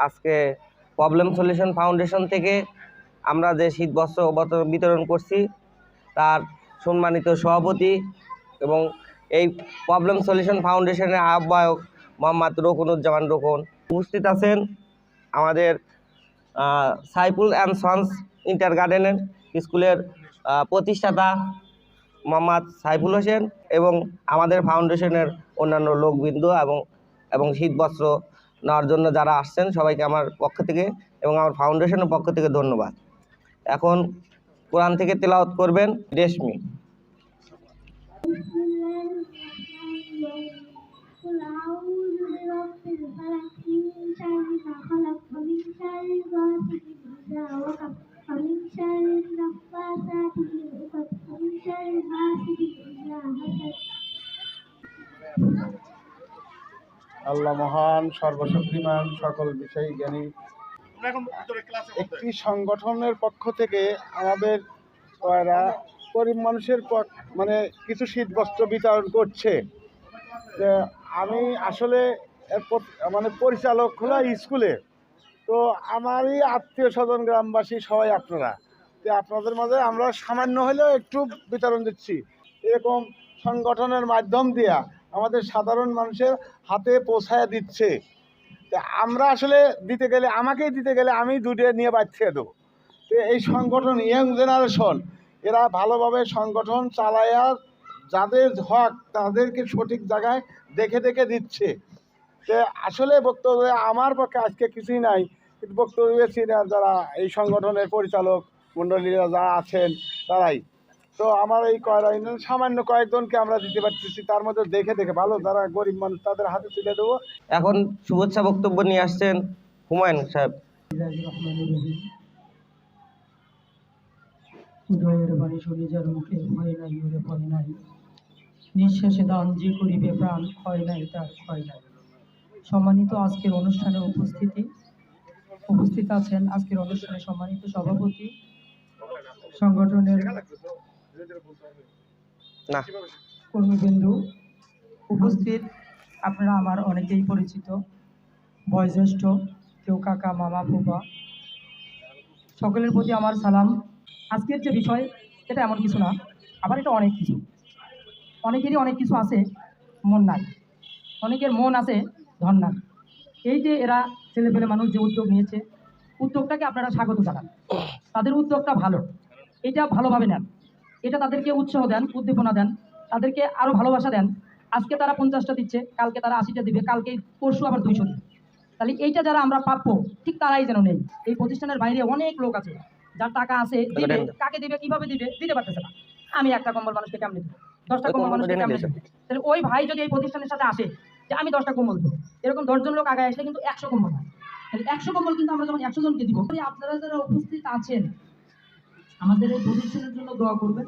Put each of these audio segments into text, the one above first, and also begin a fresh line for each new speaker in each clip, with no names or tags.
আজকে problem solution foundation থেকে আমরা যে শীত বস্ত্র বত- বিতরণ করছি, তার সম্মানিত সভাপতি এবং এই প্রবলেম সলিউশন ফাউন্ডেশনের আহ্বায়ক মোহাম্মদ রকুনুজ্জামান রকুন উপস্থিত আছেন আমাদের সাইফুল অ্যান্ড সন্স ইন্টার গার্ডেনের স্কুলের প্রতিষ্ঠাতা মোহাম্মদ সাইফুল হোসেন এবং আমাদের ফাউন্ডেশনের অন্যান্য লোকবৃন্দ এবং এবং শীতবস্ত্র নেওয়ার জন্য যারা আসছেন, সবাইকে আমার পক্ষ থেকে এবং আমার ফাউন্ডেশনের পক্ষ থেকে ধন্যবাদ এখন কোরআন থেকে তেলাওত করবেন রেশমি
Thank you.
আল্লাহ মহান সর্বশক্তিমান সকল বিষয় জ্ঞানী। একটি সংগঠনের পক্ষ থেকে আমাদের ওরা গরিব মানুষের মানে কিছু শীত বস্ত্র বিতরণ করছে। আমি আসলে মানে পরিচালক খোলা স্কুলে। তো আমারই আত্মীয় স্বজন গ্রামবাসী সবাই আপনারা। তো আপনাদের মাঝে আমরা সামান্য হলেও একটু বিতরণ দিচ্ছি। এরকম সংগঠনের মাধ্যম দিয়া আমাদের সাধারণ মানুষের হাতে পৌঁছায় দিচ্ছে। আমরা আসলে দিতে গেলে, আমাকেই দিতে গেলে আমি দুটো নিয়ে বাচ্চা দেবো। তো এই সংগঠন ইয়াং জেনারেশন এরা ভালোভাবে সংগঠন চালায়া যাদের হক তাদেরকে সঠিক জায়গায় দেখে দেখে দিচ্ছে। তো আসলে বক্তব্য, আমার পক্ষে আজকে কিছুই নাই। বক্তব্য না যারা এই সংগঠনের পরিচালক মণ্ডলীরা, যারা আছেন, তারাই। তো আমার এই কয়রা ইউনিয়ন সামান্য কয়েকজনকে আমরা দিতে পারতেছি তার মধ্যে দেখে দেখে ভালো যারা গরিব মানুষ তাদের হাতে তুলে দেবো।
এখন শুভেচ্ছা বক্তব্য নিয়ে আসছেন হুমায়ুন সাহেব।
উদয়ের বাণী শুনি যার মুখে ভয় নাই ওরে ভয় নাই। নিঃশ্বাসে দান যে করিবে প্রাণ ক্ষয় নাই তার ক্ষয় নাই। সম্মানিত আজকের অনুষ্ঠানে উপস্থিতি উপস্থিত আছেন আজকের অনুষ্ঠানে সম্মানিত সভাপতি সংগঠনের
না।
কর্মীবৃন্দু উপস্থিত, আপনারা আমার অনেকেই পরিচিত, বয়োজ্যেষ্ঠ, কেউ কাকা, মামা ফুপা সকলের প্রতি আমার সালাম। আজকের যে বিষয়, এটা এমন কিছু না, আবার এটা অনেক কিছু। অনেকেরই অনেক কিছু আছে, মন নাই। অনেকের মন আছে, ধন নাই। এই যে এরা ছেলে ছেলেপেলে মানুষ যে উদ্যোগ নিয়েছে, উদ্যোগটাকে আপনারা স্বাগত জানান। তাদের উদ্যোগটা ভালো। এটা ভালোভাবে নেন। এটা তাদেরকে উৎসাহ দেন উদ্দীপনা দেন তাদেরকে আরও ভালোবাসা দেন। আজকে তারা পঞ্চাশটা দিচ্ছে কালকে তারা আশিটা দিবে কালকে পরশু আবার দুইশো তাহলে এইটা যারা আমরা প্রাপ্য ঠিক তারাই যেন নেই এই প্রতিষ্ঠানের বাইরে অনেক লোক আছে যার টাকা আছে দিবে। কাকে দিবে কীভাবে দিবে দিতে পারতেছে না। আমি একটা কম্বল মানুষকে কেমনে দেবো? দশটা কম্বল মানুষকে কেমনে দেবো? তাহলে ওই ভাই যদি এই প্রতিষ্ঠানের সাথে আসে যে আমি দশটা কম্বল দেবো। এরকম দশজন লোক আগে আসলে কিন্তু একশো কম্বল হয়। তাহলে একশো কম্বল কিন্তু আমরা যখন একশো জনকে দিব আপনারা যারা উপস্থিত আছেন আমাদের এই প্রতিষ্ঠানের জন্য দোয়া করবেন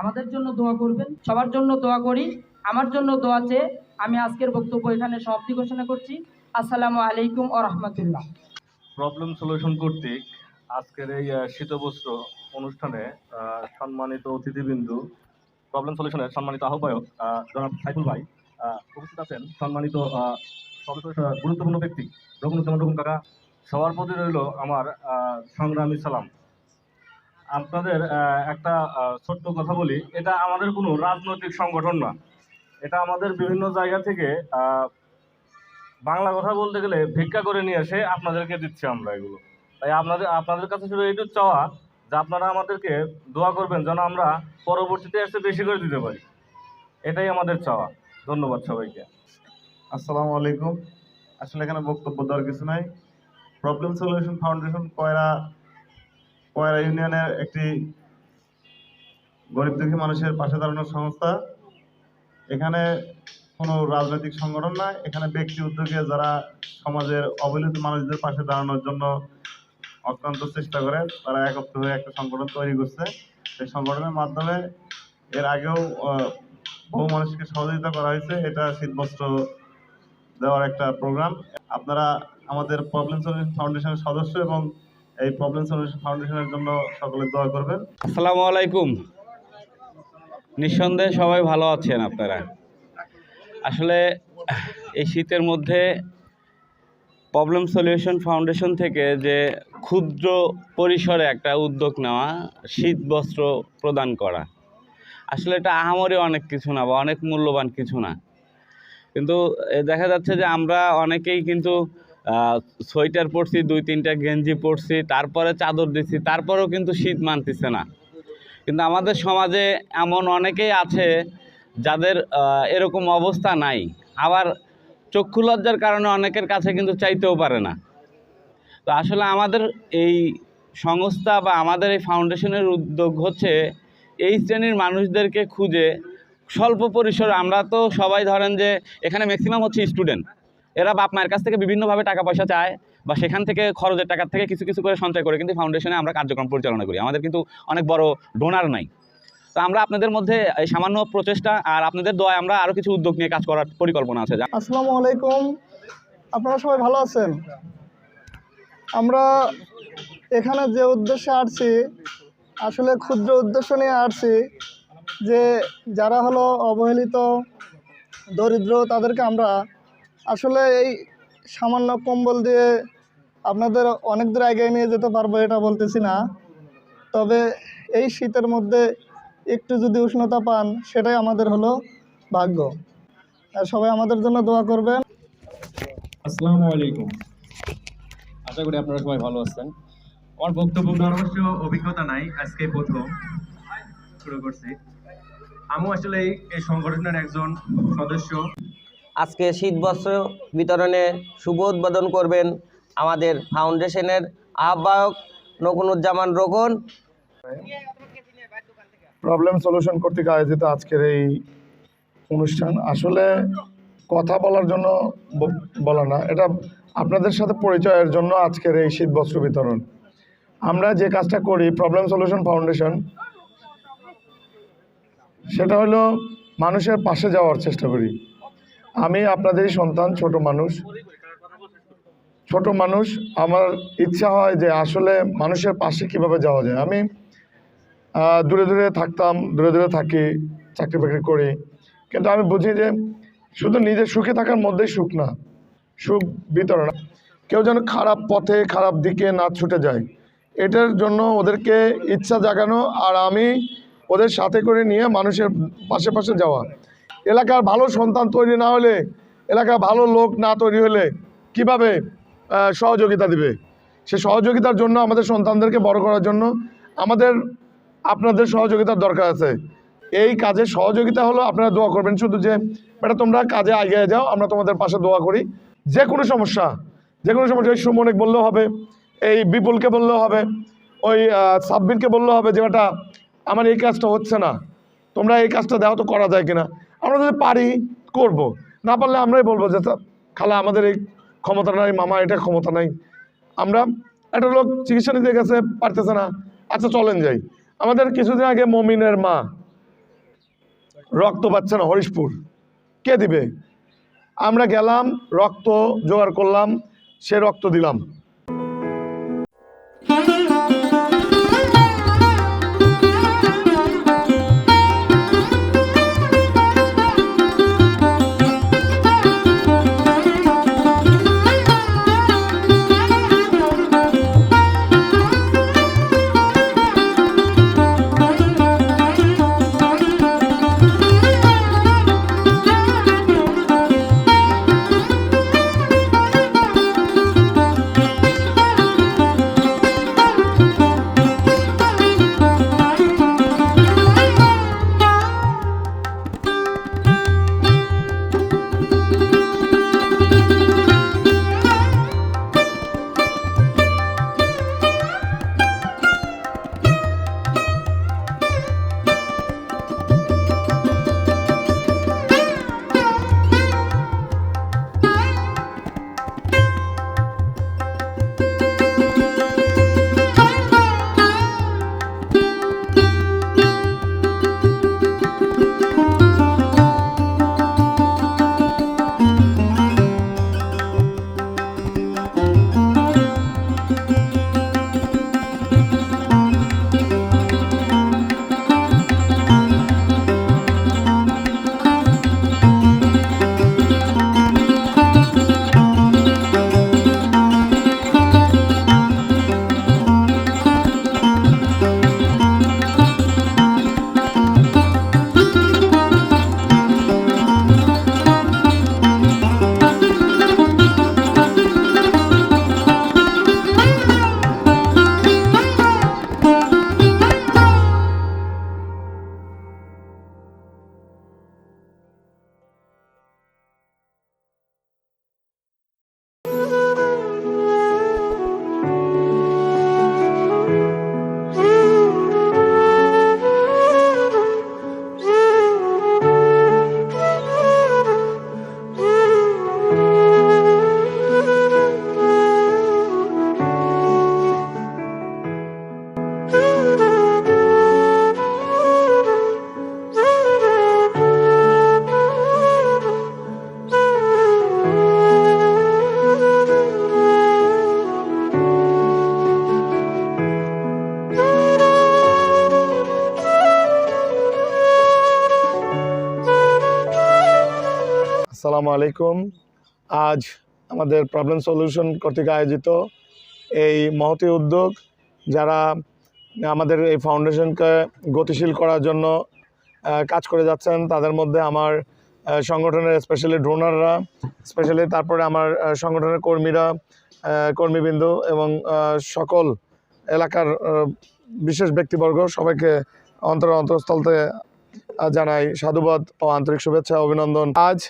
আমাদের জন্য দোয়া করবেন সবার জন্য দোয়া করি আমার জন্য দোয়া চেয়ে আমি আজকের বক্তব্য এখানে সমাপ্তি ঘোষণা করছি। আসসালামু আলাইকুম ও রহমতুল্লাহ।
প্রবলেম সলিউশন কর্তৃক আজকের এই শীতবস্ত্র অনুষ্ঠানে সম্মানিত অতিথিবিন্দু প্রবলেম সলিউশনের সম্মানিত আহ্বায়ক আহ, জনাব সাইফুল ভাই উপস্থিত আছেন। সম্মানিত গুরুত্বপূর্ণ ব্যক্তি রঘুনুজ্জামান রঘুন কাকা। সবার প্রতি রইল আমার সংগ্রামী সালাম। আপনাদের একটা ছোট্ট কথা বলি। এটা আমাদের কোনো রাজনৈতিক সংগঠন না। এটা আমাদের বিভিন্ন জায়গা থেকে বাংলা কথা বলতে গেলে ভিক্ষা করে নিয়ে এসে আপনাদেরকে দিচ্ছি আমরা এগুলো। তাই আপনাদের আপনাদের কাছে শুধু এইটুকু চাওয়া যে আপনারা আমাদেরকে দোয়া করবেন যেন আমরা পরবর্তীতে এসে বেশি করে দিতে পারি। এটাই আমাদের চাওয়া। ধন্যবাদ সবাইকে।
আসসালামু আলাইকুম। আসলে এখানে বক্তব্য দেওয়ার কিছু নাই। Problem solution foundation Koyra Koyra ইউনিয়নের একটি গরিব দুঃখী মানুষের পাশে দাঁড়ানোর সংস্থা। এখানে কোনো রাজনৈতিক সংগঠন নয় এখানে ব্যক্তি উদ্যোগে যারা সমাজের অবহেলিত মানুষদের পাশে দাঁড়ানোর জন্য অক্লান্ত চেষ্টা করে, তারা একত্র হয়ে একটা সংগঠন তৈরি করছে। সেই সংগঠনের মাধ্যমে এর আগেও বহু মানুষকে সহযোগিতা করা হয়েছে। এটা শীতবস্ত্র দেওয়ার একটা প্রোগ্রাম। আপনারা আমাদের প্রবলেম সলিউশন ফাউন্ডেশনের সদস্য এবং এই প্রবলেম সলিউশন ফাউন্ডেশনের জন্য সকলে দোয়া করবেন।
আসসালামু আলাইকুম। নিঃসন্দেহে সবাই ভালো আছেন আপনারা। আসলে এই শীতের মধ্যে প্রবলেম সলিউশন ফাউন্ডেশন থেকে যে ক্ষুদ্র পরিসরে একটা উদ্যোগ নেওয়া, শীত বস্ত্র প্রদান করা, আসলে এটা আহামরি অনেক কিছু না বা অনেক মূল্যবান কিছু না। কিন্তু দেখা যাচ্ছে যে আমরা অনেকেই কিন্তু সোয়েটার পরছি, দুই তিনটা গেঞ্জি পরছি, তারপরে চাদর দিছি, তারপরেও কিন্তু শীত মানতেছে না। কিন্তু আমাদের সমাজে এমন অনেকেই আছে যাদের এরকম অবস্থা নাই। আবার চক্ষু লজ্জার কারণে অনেকের কাছে কিন্তু চাইতেও পারে না। তো আসলে আমাদের এই সংস্থা বা আমাদের এই ফাউন্ডেশনের উদ্যোগ হচ্ছে এই শ্রেণির মানুষদেরকে খুঁজে স্বল্প পরিসরে, আমরা তো সবাই ধরেন যে এখানে ম্যাক্সিমাম হচ্ছে স্টুডেন্ট এরা বাপ মায়ের কাছ থেকে বিভিন্নভাবে টাকা পয়সা চায় বা সেখান থেকে খরচের টাকার থেকে কিছু কিছু করে সঞ্চয় করে, কিন্তু ফাউন্ডেশনে আমরা কার্যক্রম পরিচালনা করি। আমাদের কিন্তু অনেক বড় ডোনার নাই। তো আমরা আপনাদের মধ্যে এই সামান্য প্রচেষ্টা আর আপনাদের দোয়ায় আমরা আরও কিছু উদ্যোগ নিয়ে কাজ করার পরিকল্পনা আছে।
আসসালামু আলাইকুম। আপনারা সবাই ভালো আছেন? আমরা এখানে যে উদ্দেশ্যে আসছি, আসলে ক্ষুদ্র উদ্দেশ্য নিয়ে আসছি যে যারা হলো অবহেলিত, দরিদ্র, তাদেরকে আমরা আসলে এই সামান্য কম্বল দিয়ে আপনাদের অনেক দূর এগিয়ে নিয়ে যেতে পারব এটা বলতেছি না। তবে এই শীতের মধ্যে একটু যদি উষ্ণতা পান, সেটাই আমাদের হলো ভাগ্য। আর সবাই আমাদের জন্য দোয়া করবেন।
আসসালামু আলাইকুম। আশা করি আপনারা সবাই ভালো আছেন। আমার বক্তব্য অবশ্য অভিজ্ঞতা নাই, আজকে প্রথম শুরু করছি। আমি আসলে এই সংগঠনের একজন সদস্য।
আজকে শীত বস্ত্র বিতরণে শুভ উদ্বোধন করবেন আমাদের ফাউন্ডেশনের আহ্বায়ক নকুনুজ্জামান রোকন।
প্রবলেম সলিউশন কর্তৃক আয়োজিত আজকের এই অনুষ্ঠান। আসলে কথা বলার জন্য বলা না, এটা আপনাদের সাথে পরিচয়ের জন্য আজকের এই শীত বস্ত্র বিতরণ। আমরা যে কাজটা করি, প্রবলেম সলিউশন ফাউন্ডেশন, সেটা হলো মানুষের পাশে যাওয়ার চেষ্টা করি। আমি আপনাদেরই সন্তান, ছোট মানুষ। ছোট মানুষ, আমার ইচ্ছা হয় যে আসলে মানুষের পাশে কীভাবে যাওয়া যায়। আমি দূরে দূরে থাকতাম, দূরে দূরে থাকি, চাকরি বাকরি করি। কিন্তু আমি বুঝি যে শুধু নিজের সুখে থাকার মধ্যেই সুখ না, সুখ বিতরণ কেউ যেন খারাপ পথে, খারাপ দিকে না ছুটে যায়। এটার জন্য ওদেরকে ইচ্ছা জাগানো আর আমি ওদের সাথে করে নিয়ে মানুষের পাশে পাশে যাওয়া। এলাকার ভালো সন্তান তৈরি না হলে এলাকার ভালো লোক না তৈরি হলে কীভাবে সহযোগিতা দিবে? সে সহযোগিতার জন্য আমাদের সন্তানদেরকে বড় করার জন্য আমাদের আপনাদের সহযোগিতার দরকার আছে। এই কাজে সহযোগিতা হলো আপনারা দোয়া করবেন। শুধু যে বেটা তোমরা কাজে এগিয়ে যাও আমরা তোমাদের পাশে দোয়া করি। যে কোনো সমস্যা যে কোনো সমস্যা ওই সুমনিক বললেও হবে এই বিপুলকে বললেও হবে ওই আহ, সাব্বিরকে বললেও হবে যে বেটা আমার এই কাজটা হচ্ছে না। তোমরা এই কাজটা দাও তো করা যায় কিনা? আমরা যদি পারি, করব। না পারলে আমরাই বলব যে খালা, আমাদের এই ক্ষমতা নাই, মামা, এটা ক্ষমতা নাই। আমরা একটা লোক চিকিৎসা নিতে গেছে, পারতেছে না। আচ্ছা চলেন যাই। আমাদের কিছুদিন আগে মমিনের মা রক্ত পাচ্ছে না, হরিশপুর। কে দিবে? আমরা গেলাম, রক্ত জোগাড় করলাম, সে রক্ত দিলাম। আসসালামু আলাইকুম। আজ আমাদের প্রবলেম সলিউশন কর্তৃক আয়োজিত এই মহতি উদ্যোগ যারা আমাদের এই ফাউন্ডেশনকে গতিশীল করার জন্য কাজ করে যাচ্ছেন তাদের মধ্যে আমার সংগঠনের স্পেশালি ডোনাররা স্পেশালি তারপরে আমার সংগঠনের কর্মীরা কর্মীবৃন্দ এবং সকল এলাকার বিশেষ ব্যক্তিবর্গ সবাইকে অন্তর অন্তরস্থল থেকে আহ, জানাই সাধুবাদ ও আন্তরিক শুভেচ্ছা অভিনন্দন। আজ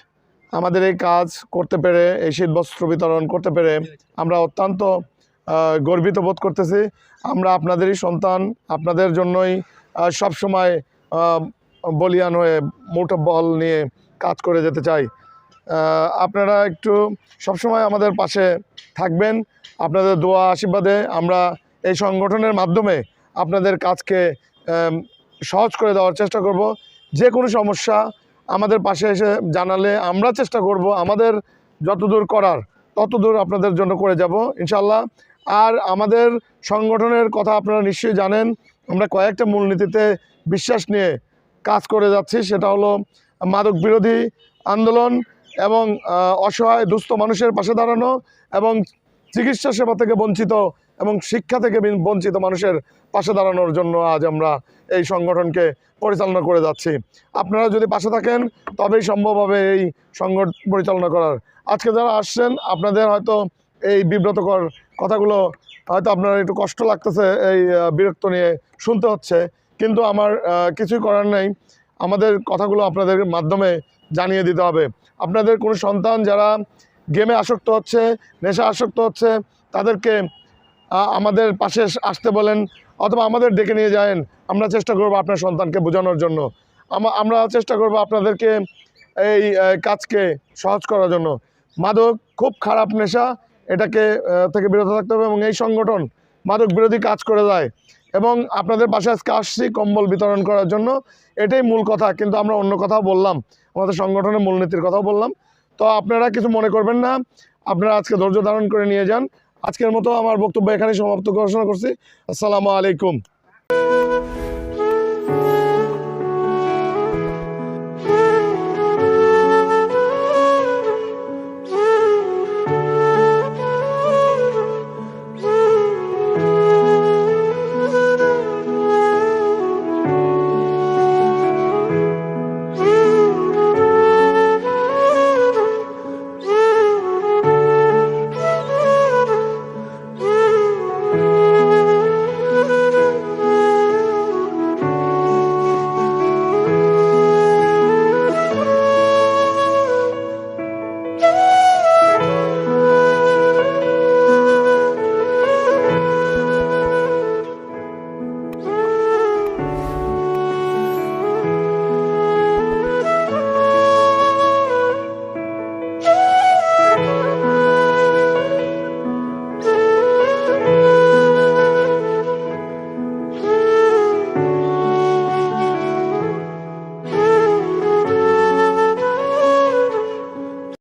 আমাদের এই কাজ করতে পেরে এই শীত বস্ত্র বিতরণ করতে পেরে আমরা অত্যন্ত গর্বিত বোধ করতেছি। আমরা আপনাদেরই সন্তান আপনাদের জন্যই আহ, সবসময় বলিয়ান হয়ে মুঠো বল নিয়ে কাজ করে যেতে চাই। আপনারা একটু সবসময় আমাদের পাশে থাকবেন। আপনাদের দোয়া আশীর্বাদে আমরা এই সংগঠনের মাধ্যমে আপনাদের কাজকে সহজ করে দেওয়ার চেষ্টা করব। যে কোনো সমস্যা আমাদের পাশে এসে জানালে আমরা চেষ্টা করব আমাদের যতদূর করার, ততদূর আপনাদের জন্য করে যাব ইনশাল্লাহ আর আমাদের সংগঠনের কথা আপনারা নিশ্চয়ই জানেন, আমরা কয়েকটা মূলনীতিতে বিশ্বাস নিয়ে কাজ করে যাচ্ছি, সেটা হলো মাদক বিরোধী আন্দোলন এবং অসহায় দুস্থ মানুষের পাশে দাঁড়ানো এবং চিকিৎসা সেবা থেকে বঞ্চিত এবং শিক্ষা থেকে বঞ্চিত মানুষের পাশে দাঁড়ানোর জন্য আজ আমরা এই সংগঠনকে পরিচালনা করে যাচ্ছি। আপনারা যদি পাশে থাকেন, তবেই সম্ভব হবে এই সংগঠন পরিচালনা করার। আজকে যারা আসছেন, আপনাদের হয়তো এই বিব্রতকর কথাগুলো হয়তো আপনার একটু কষ্ট লাগতেছে এই বিরক্ত নিয়ে শুনতে হচ্ছে। কিন্তু আমার কিছুই করার নেই। আমাদের কথাগুলো আপনাদের মাধ্যমে জানিয়ে দিতে হবে। আপনাদের কোনো সন্তান যারা গেমে আসক্ত হচ্ছে, নেশা আসক্ত হচ্ছে, তাদেরকে আমাদের পাশে আসতে বলেন, অথবা আমাদের ডেকে নিয়ে যায়েন। আমরা চেষ্টা করব আপনার সন্তানকে বোঝানোর জন্য। আমরা চেষ্টা করব আপনাদেরকে এই কাজকে সহজ করার জন্য। মাদক খুব খারাপ নেশা, এটাকে থেকে বিরত থাকতে হবে এবং এই সংগঠন মাদক বিরোধী কাজ করে যায় এবং আপনাদের পাশে আজকে আসছি কম্বল বিতরণ করার জন্য। এটাই মূল কথা, কিন্তু আমরা অন্য কথাও বললাম। আমাদের সংগঠনের মূলনীতির কথাও বললাম। তো আপনারা কিছু মনে করবেন না। আপনারা আজকে ধৈর্য ধারণ করে নিয়ে যান। আজকের মতো আমার বক্তব্য এখানে সমাপ্ত ঘোষণা করছি। আসসালামু আলাইকুম।